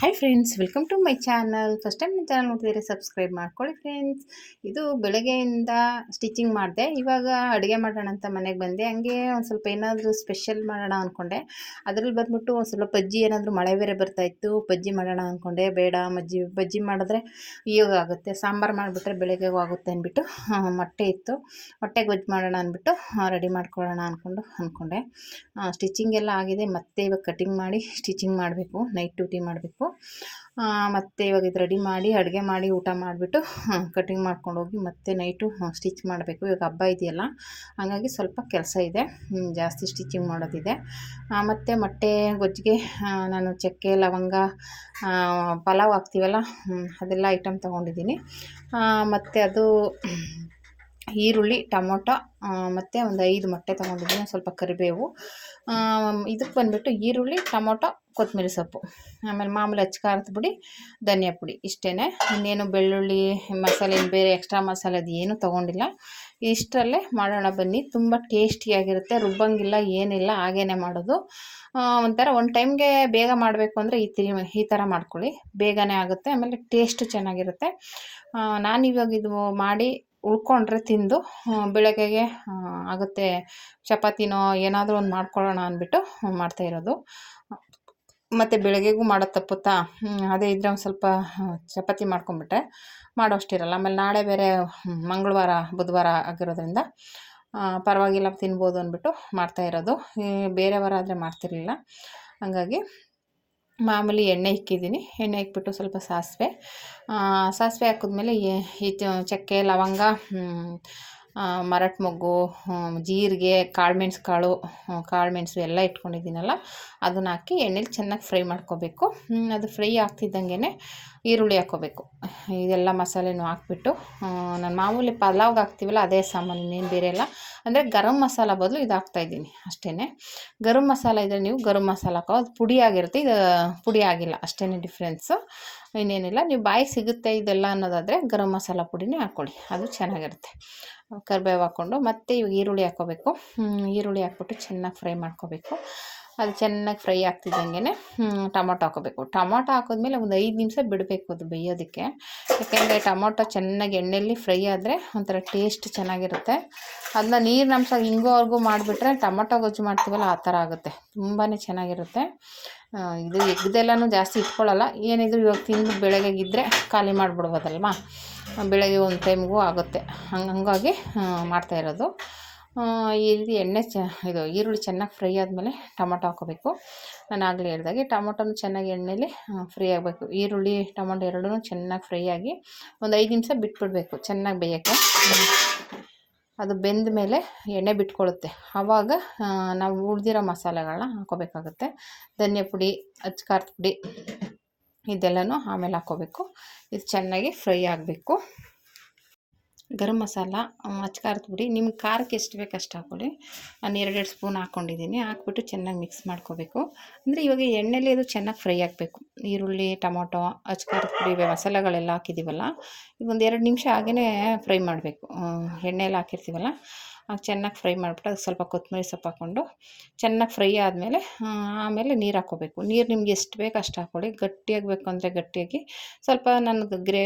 Hi friends welcome to my channel first time ನನ್ನ channel ನೋಡ್ತಿದ್ರೆ subscribe ಮಾಡ್ಕೊಳ್ಳಿ friends ಇದು ಬೆಳಗ್ಗೆಯಿಂದ ಸ್ಟಿಚಿಂಗ್ ಮಾಡಿದೆ. ಇವಾಗ ಅಡುಗೆ ಮಾಡೋಣ ಅಂತ ಮನೆಗೆ ಬಂದೆ. ಹಂಗೆ ಒಂದು ಸ್ವಲ್ಪ ಏನಾದರೂ ಸ್ಪೆಷಲ್ ಮಾಡೋಣ ಅಂದ್ಕೊಂಡೆ ಅದರಲ್ಲಿ ಬಂದ್ಬಿಟ್ಟು ಒಂದು ಸ್ವಲ್ಪ ಬಜ್ಜಿ ಏನಾದರೂ ಮಳೆ ಬೇರೆ ಬರ್ತಾಯಿತ್ತು ಬಜ್ಜಿ ಮಾಡೋಣ ಅಂದ್ಕೊಂಡೆ ಬೇಡ, ಮಜ್ಜಿ, ಬಜ್ಜಿ ಮಾಡಿದ್ರೆ ಯೋಗ ಆಗುತ್ತೆ. ಸಾಂಬಾರು ಮಾಡಿಬಿಟ್ರೆ ಬೆಳಗ್ಗೆ ಆಗುತ್ತೆ ಅಂದ್ಬಿಟ್ಟು ಮೊಟ್ಟೆ ಇತ್ತು. ಮೊಟ್ಟೆಗೆ ಗೊಜ್ಜು ಮಾಡೋಣ ಅಂದ್ಬಿಟ್ಟು ರೆಡಿ ಮಾಡ್ಕೊಳ್ಳೋಣ ಅಂದ್ಕೊಂಡು ಅಂದ್ಕೊಂಡೆ ಸ್ಟಿಚಿಂಗ್ ಎಲ್ಲ ಆಗಿದೆ. ಮತ್ತೆ ಇವಾಗ ಕಟಿಂಗ್ ಮಾಡಿ ಸ್ಟಿಚಿಂಗ್ ಮಾಡಬೇಕು. ನೈಟ್ ಡ್ಯೂಟಿ ಮಾಡಬೇಕು. ಮತ್ತು ಇವಾಗ ಇದು ರೆಡಿ ಮಾಡಿ, ಅಡುಗೆ ಮಾಡಿ, ಊಟ ಮಾಡಿಬಿಟ್ಟು ಕಟಿಂಗ್ ಮಾಡ್ಕೊಂಡು ಹೋಗಿ ಮತ್ತೆ ನೈಟು ಸ್ಟಿಚ್ ಮಾಡಬೇಕು. ಇವಾಗ ಹಬ್ಬ ಇದೆಯಲ್ಲ, ಹಾಗಾಗಿ ಸ್ವಲ್ಪ ಕೆಲಸ ಇದೆ. ಜಾಸ್ತಿ ಸ್ಟಿಚಿಂಗ್ ಮಾಡೋದಿದೆ. ಮತ್ತು ಮೊಟ್ಟೆ, ಗೊಜ್ಜಿಗೆ ನಾನು ಚಕ್ಕೆ, ಲವಂಗ ಪಲಾವ್ ಹಾಕ್ತೀವಲ್ಲ ಅದೆಲ್ಲ ಐಟಮ್ ತೊಗೊಂಡಿದ್ದೀನಿ. ಮತ್ತು ಅದು ಈರುಳ್ಳಿ, ಟೊಮೊಟೊ ಮತ್ತು ಒಂದು ಐದು ಮೊಟ್ಟೆ ತೊಗೊಂಡಿದ್ದೀನಿ ಸ್ವಲ್ಪ ಕರಿಬೇವು. ಇದಕ್ಕೆ ಬಂದುಬಿಟ್ಟು ಈರುಳ್ಳಿ, ಟೊಮೊಟೊ ಕೊತ್ತಂಬರಿ ಸೊಪ್ಪು. ಆಮೇಲೆ ಮಾಮೂಲಿ ಹಚ್ಚ ಖಾರದ ಪುಡಿ, ಧನಿಯಾ ಪುಡಿ ಇಷ್ಟೇ ಇನ್ನೇನು ಬೆಳ್ಳುಳ್ಳಿ, ಮಸಾಲೆ ಬೇರೆ ಎಕ್ಸ್ಟ್ರಾ ಮಸಾಲೆ ಅದು ಏನೂ ತೊಗೊಂಡಿಲ್ಲ. ಇಷ್ಟರಲ್ಲೇ ಮಾಡೋಣ ಬನ್ನಿ. ತುಂಬ ಟೇಸ್ಟಿಯಾಗಿರುತ್ತೆ ರುಬ್ಬಂಗಿಲ್ಲ ಏನಿಲ್ಲ ಹಾಗೇ ಮಾಡೋದು. ಒಂಥರ ಒಂದು ಟೈಮ್ಗೆ ಬೇಗ ಮಾಡಬೇಕು ಅಂದರೆ ಈ ತಿರಿ, ಈ ಥರ ಮಾಡ್ಕೊಳ್ಳಿ. ಬೇಗನೆ ಆಗುತ್ತೆ, ಆಮೇಲೆ ಟೇಸ್ಟ್ ಚೆನ್ನಾಗಿರುತ್ತೆ. ನಾನಿವಾಗ ಇದು ಮಾಡಿ ಉಳ್ಕೊಂಡ್ರೆ ತಿಂದು ಬೆಳಗ್ಗೆಗೆ ಆಗುತ್ತೆ ಚಪಾತಿನೋ ಏನಾದರೂ ಒಂದು ಮಾಡ್ಕೊಳ್ಳೋಣ ಅಂದ್ಬಿಟ್ಟು ಮಾಡ್ತಾಯಿರೋದು ಮತ್ತು ಬೆಳಗ್ಗೆಗೂ ಮಾಡೋ ತಪ್ಪುತ್ತಾ? ಅದೇ ಇದ್ದರೆ ಒಂದು ಸ್ವಲ್ಪ ಚಪಾತಿ ಮಾಡ್ಕೊಂಬಿಟ್ರೆ ಮಾಡೋ ಅಷ್ಟಿರಲ್ಲ ಆಮೇಲೆ ನಾಳೆ ಬೇರೆ ಮಂಗಳವಾರ, ಬುಧವಾರ ಆಗಿರೋದ್ರಿಂದ ಪರವಾಗಿಲ್ಲ, ತಿನ್ಬೋದು ಅಂದ್ಬಿಟ್ಟು ಮಾಡ್ತಾಯಿರೋದು ಬೇರೆ ವಾರ ಆದರೆ ಮಾಡ್ತಿರಲಿಲ್ಲ. ಹಾಗಾಗಿ ಮಾಮೂಲಿ ಎಣ್ಣೆ ಇಕ್ಕಿದ್ದೀನಿ. ಎಣ್ಣೆ ಇಕ್ಬಿಟ್ಟು ಸ್ವಲ್ಪ ಸಾಸಿವೆ. ಸಾಸಿವೆ ಹಾಕಿದ್ಮೇಲೆ ಈ ಚಕ್ಕೆ ಲವಂಗ ಮರಾಠ ಮೊಗ್ಗು ಜೀರಿಗೆ ಕಾಳುಮೆಣ್ಸು ಕಾಳು ಕಾಳು ಮೆಣಸು ಎಲ್ಲ ಇಟ್ಕೊಂಡಿದ್ದೀನಲ್ಲ, ಅದನ್ನ ಹಾಕಿ ಎಣ್ಣೆಲಿ ಚೆನ್ನಾಗಿ ಫ್ರೈ ಮಾಡ್ಕೋಬೇಕು. ಅದು ಫ್ರೈ ಆಗ್ತಿದ್ದಂಗೆ ಈರುಳ್ಳಿ ಹಾಕ್ಕೋಬೇಕು. ಇದೆಲ್ಲ ಮಸಾಲೆನೂ ಹಾಕ್ಬಿಟ್ಟು ನಾನು ಮಾಮೂಲಿ ಪಲಾವ್ಗೆ ಹಾಕ್ತೀವಲ್ಲ, ಅದೇ ಸಾಮಾನು, ಇನ್ನೇನು ಬೇರೆ ಎಲ್ಲ ಅಂದರೆ ಗರಂ ಮಸಾಲ ಬದಲು ಇದು ಹಾಕ್ತಾಯಿದ್ದೀನಿ ಅಷ್ಟೇ ಗರಂ ಮಸಾಲ ಇದ್ದರೆ ನೀವು ಗರಂ ಮಸಾಲ ಹಾಕೋ, ಅದು ಪುಡಿ ಆಗಿರುತ್ತೆ, ಇದು ಪುಡಿ ಆಗಿಲ್ಲ ಅಷ್ಟೇ ಡಿಫ್ರೆನ್ಸು ಇನ್ನೇನಿಲ್ಲ, ನೀವು ಬಾಯಿ ಸಿಗುತ್ತೆ ಇದೆಲ್ಲ ಅನ್ನೋದಾದರೆ ಗರಂ ಮಸಾಲ ಪುಡಿನೇ ಹಾಕ್ಕೊಳ್ಳಿ ಅದು ಚೆನ್ನಾಗಿರುತ್ತೆ. ಕರಿಬೇವು ಹಾಕ್ಕೊಂಡು ಮತ್ತೆ ಇವಾಗ ಈರುಳ್ಳಿ ಹಾಕ್ಕೋಬೇಕು. ಈರುಳ್ಳಿ ಹಾಕ್ಬಿಟ್ಟು ಚೆನ್ನಾಗಿ ಫ್ರೈ ಮಾಡ್ಕೋಬೇಕು. ಅದು ಚೆನ್ನಾಗಿ ಫ್ರೈ ಆಗ್ತಿದ್ದಂಗೆ ಟೊಮೊಟೊ ಹಾಕೋಬೇಕು. ಟೊಮೊಟೊ ಹಾಕಿದ್ಮೇಲೆ ಒಂದು ಐದು ನಿಮಿಷ ಬಿಡಬೇಕು ಅದು ಬೇಯೋದಕ್ಕೆ. ಯಾಕೆಂದರೆ ಟೊಮೊಟೊ ಚೆನ್ನಾಗಿ ಎಣ್ಣೆಯಲ್ಲಿ ಫ್ರೈ ಆದರೆ ಒಂಥರ ಟೇಸ್ಟ್ ಚೆನ್ನಾಗಿರುತ್ತೆ. ಅದನ್ನ ನೀರಿನಂಶ ಹಿಂಗೋವರೆಗೂ ಮಾಡಿಬಿಟ್ರೆ ಟೊಮೊಟೊ ಗೊಜ್ಜು ಮಾಡ್ತೀವಲ್ಲ, ಆ ಥರ ಆಗುತ್ತೆ. ತುಂಬಾ ಚೆನ್ನಾಗಿರುತ್ತೆ. ಇದು ಎಗ್ದೆಲ್ಲನೂ ಜಾಸ್ತಿ ಇಟ್ಕೊಳ್ಳಲ್ಲ ಏನಿದ್ರು ಇವಾಗ ತಿಂದು ಬೆಳಗ್ಗೆಗಿದ್ದರೆ ಖಾಲಿ ಮಾಡಿಬಿಡ್ಬೋದಲ್ವಾ? ಬೆಳಗ್ಗೆ ಒಂದು ಟೈಮ್ಗೂ ಆಗುತ್ತೆ. ಹಂಗೆ ಹಂಗಾಗಿ ಮಾಡ್ತಾಯಿರೋದು ಈ ರೀತಿ ಎಣ್ಣೆ ಚ, ಇದು ಈರುಳ್ಳಿ ಚೆನ್ನಾಗಿ ಫ್ರೈ ಆದಮೇಲೆ ಟೊಮೊಟೊ ಹಾಕೋಬೇಕು ನಾನು ಆಗಲೇ ಹೇಳಿದಾಗೆ ಟೊಮೊಟೊನು ಚೆನ್ನಾಗಿ ಎಣ್ಣೆಲಿ ಫ್ರೈ ಆಗಬೇಕು. ಈರುಳ್ಳಿ, ಟೊಮೊಟೊ ಎರಡೂ ಚೆನ್ನಾಗಿ ಫ್ರೈ ಆಗಿ ಒಂದು ಐದು ನಿಮಿಷ ಬಿಟ್ಬಿಡಬೇಕು, ಚೆನ್ನಾಗಿ ಬೇಯೋಕ್ಕೆ. ಅದು ಬೆಂದ ಮೇಲೆ ಎಣ್ಣೆ ಬಿಟ್ಕೊಳ್ಳುತ್ತೆ ಆವಾಗ ನಾವು ಉಳಿದಿರೋ ಮಸಾಲೆಗಳನ್ನ ಹಾಕೋಬೇಕಾಗುತ್ತೆ ಧನಿಯಾ ಪುಡಿ ಅಚ್ಚಕಾರದ ಪುಡಿ, ಇದೆಲ್ಲನೂ ಆಮೇಲೆ ಹಾಕ್ಕೋಬೇಕು. ಇದು ಚೆನ್ನಾಗಿ ಫ್ರೈ ಆಗಬೇಕು. ಗರಂ ಮಸಾಲ ಅಚ್ಚ ಖಾರದ ಪುಡಿ, ನಿಮ್ಗೆ ಖಾರಕ್ಕೆ ಎಷ್ಟು ಬೇಕು ಅಷ್ಟು ಹಾಕ್ಕೊಳ್ಳಿ. ನಾನು ಎರಡೆರಡು ಸ್ಪೂನ್ ಹಾಕ್ಕೊಂಡಿದ್ದೀನಿ, ಹಾಕ್ಬಿಟ್ಟು ಚೆನ್ನಾಗಿ ಮಿಕ್ಸ್ ಮಾಡ್ಕೋಬೇಕು. ಅಂದರೆ ಇವಾಗ ಎಣ್ಣೆಲಿ ಅದು ಚೆನ್ನಾಗಿ ಫ್ರೈ ಆಗಬೇಕು. ಈರುಳ್ಳಿ, ಟೊಮೊಟೊ ಅಚ್ಚ ಖಾರದ ಪುಡಿ ಮಸಾಲೆಗಳೆಲ್ಲ ಹಾಕಿದ್ದೀವಲ್ಲ ಈಗ ಒಂದು ಎರಡು ನಿಮಿಷ ಹಾಗೇ ಫ್ರೈ ಮಾಡಬೇಕು. ಎಣ್ಣೆಲಿ ಹಾಕಿರ್ತೀವಲ್ಲ ಚೆನ್ನಾಗಿ ಫ್ರೈ ಮಾಡಿಬಿಟ್ಟು ಅದಕ್ಕೆ ಸ್ವಲ್ಪ ಕೊತ್ತಂಬರಿ ಸೊಪ್ಪು ಹಾಕ್ಕೊಂಡು ಚೆನ್ನಾಗಿ ಫ್ರೈ ಆದಮೇಲೆ ಆಮೇಲೆ ನೀರು ಹಾಕ್ಕೋಬೇಕು. ನೀರು ನಿಮ್ಗೆ ಎಷ್ಟು ಬೇಕು ಅಷ್ಟು ಹಾಕ್ಕೊಳ್ಳಿ. ಗಟ್ಟಿಯಾಗಬೇಕು ಅಂದರೆ ಗಟ್ಟಿಯಾಗಿ. ಸ್ವಲ್ಪ ನನಗೆ ಗ್ರೇ,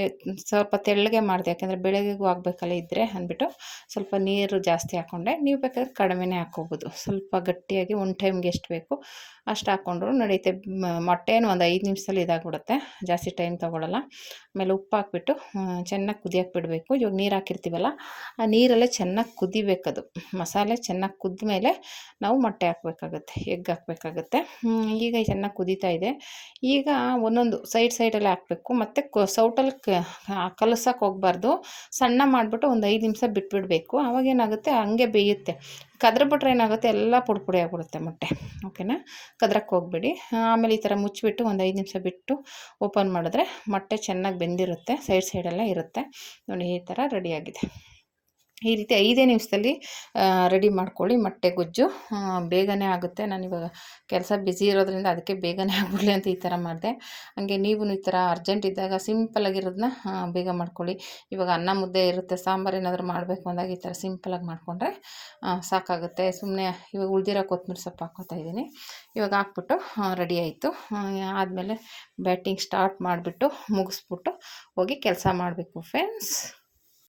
ಸ್ವಲ್ಪ ತೆಳ್ಳಗೆ ಮಾಡಿದೆ. ಯಾಕೆಂದರೆ ಬೆಳಗ್ಗೆಗೂ ಆಗಬೇಕಲ್ಲ ಇದ್ದರೆ ಅಂದ್ಬಿಟ್ಟು ಸ್ವಲ್ಪ ನೀರು ಜಾಸ್ತಿ ಹಾಕ್ಕೊಂಡೆ. ನೀವು ಬೇಕಾದ್ರೆ ಕಡಿಮೆನೇ ಹಾಕ್ಕೋಬೋದು. ಸ್ವಲ್ಪ ಗಟ್ಟಿಯಾಗಿ ಒಂದು ಟೈಮ್ಗೆ ಎಷ್ಟು ಬೇಕು ಅಷ್ಟು ಹಾಕ್ಕೊಂಡ್ರು ನಡೆಯುತ್ತೆ ಮೊಟ್ಟೆನೂ ಒಂದು ಐದು ನಿಮಿಷದಲ್ಲಿ ಇದಾಗ್ಬಿಡುತ್ತೆ. ಜಾಸ್ತಿ ಟೈಮ್ ತೊಗೊಳಲ್ಲ. ಆಮೇಲೆ ಉಪ್ಪು ಹಾಕ್ಬಿಟ್ಟು ಚೆನ್ನಾಗಿ ಕುದಿಯೋಕೆ ಬಿಡಬೇಕು. ಇವಾಗ ನೀರು ಹಾಕಿರ್ತೀವಲ್ಲ, ಆ ನೀರಲ್ಲೇ ಚೆನ್ನಾಗಿ ಕುದಿಬೇಕದು ಮಸಾಲೆ ಚೆನ್ನಾಗಿ ಕುದ್ದ ಮೇಲೆ ನಾವು ಮೊಟ್ಟೆ ಹಾಕಬೇಕಾಗತ್ತೆ, ಎಗ್ ಹಾಕಬೇಕಾಗತ್ತೆ. ಈಗ ಚೆನ್ನಾಗಿ ಕುದೀತಾ ಇದೆ. ಈಗ ಒಂದೊಂದು ಸೈಡ್ ಸೈಡಲ್ಲಿ ಹಾಕಬೇಕು. ಮತ್ತು ಸೌಟಲ್ಲಿ ಕಲಸಕ್ಕೆ ಹೋಗ್ಬಾರ್ದು. ಸಣ್ಣ ಮಾಡಿಬಿಟ್ಟು ಒಂದು ಐದು ನಿಮಿಷ ಬಿಟ್ಬಿಡಬೇಕು. ಆವಾಗೇನಾಗುತ್ತೆ ಹಂಗೆ ಬೇಯುತ್ತೆ. ಬಿಟ್ರೆ ಏನಾಗುತ್ತೆ? ಎಲ್ಲ ಪುಡಿ ಪುಡಿ ಆಗಿಬಿಡುತ್ತೆ ಮೊಟ್ಟೆ. ಓಕೆನಾ? ಕದ್ರಕ್ಕೆ ಹೋಗ್ಬೇಡಿ. ಆಮೇಲೆ ಈ ಥರ ಮುಚ್ಚಿಬಿಟ್ಟು ಒಂದು ಐದು ನಿಮಿಷ ಬಿಟ್ಟು ಓಪನ್ ಮಾಡಿದ್ರೆ ಮೊಟ್ಟೆ ಚೆನ್ನಾಗಿ ಬೆಂದಿರುತ್ತೆ. ಸೈಡ್ ಸೈಡೆಲ್ಲ ಇರುತ್ತೆ. ನೋಡಿ, ಈ ಥರ ರೆಡಿಯಾಗಿದೆ ಈ ರೀತಿ ಐದೇ ನಿಮಿಷದಲ್ಲಿ ರೆಡಿ ಮಾಡ್ಕೊಳ್ಳಿ. ಮೊಟ್ಟೆ ಗೊಜ್ಜು ಬೇಗನೆ ಆಗುತ್ತೆ. ನಾನು ಇವಾಗ ಕೆಲಸ ಬ್ಯುಸಿ ಇರೋದ್ರಿಂದ ಅದಕ್ಕೆ ಬೇಗನೆ ಆಗ್ಬಿಡಲಿ ಅಂತ ಈ ಥರ ಮಾಡಿದೆ. ಹಾಗೆ ನೀವು ಈ ಥರ ಅರ್ಜೆಂಟ್ ಇದ್ದಾಗ ಸಿಂಪಲಾಗಿರೋದನ್ನ ಬೇಗ ಮಾಡ್ಕೊಳ್ಳಿ. ಇವಾಗ ಅನ್ನ ಮುದ್ದೆ ಇರುತ್ತೆ, ಸಾಂಬಾರು ಏನಾದರೂ ಮಾಡಬೇಕು ಅಂದಾಗ ಈ ಥರ ಸಿಂಪಲಾಗಿ ಮಾಡಿಕೊಂಡ್ರೆ ಸಾಕಾಗುತ್ತೆ. ಸುಮ್ಮನೆ ಇವಾಗ ಉಳ್ದಿರೋ ಕೊತ್ತಂಬರಿ ಸೊಪ್ಪು ಹಾಕೋತಾ ಇದ್ದೀನಿ. ಇವಾಗ ಹಾಕ್ಬಿಟ್ಟು ರೆಡಿ ಆಯಿತು. ಆದಮೇಲೆ ಬ್ಯಾಟಿಂಗ್ ಸ್ಟಾರ್ಟ್ ಮಾಡಿಬಿಟ್ಟು ಮುಗಿಸ್ಬಿಟ್ಟು ಹೋಗಿ ಕೆಲಸ ಮಾಡಬೇಕು ಫ್ರೆಂಡ್ಸ್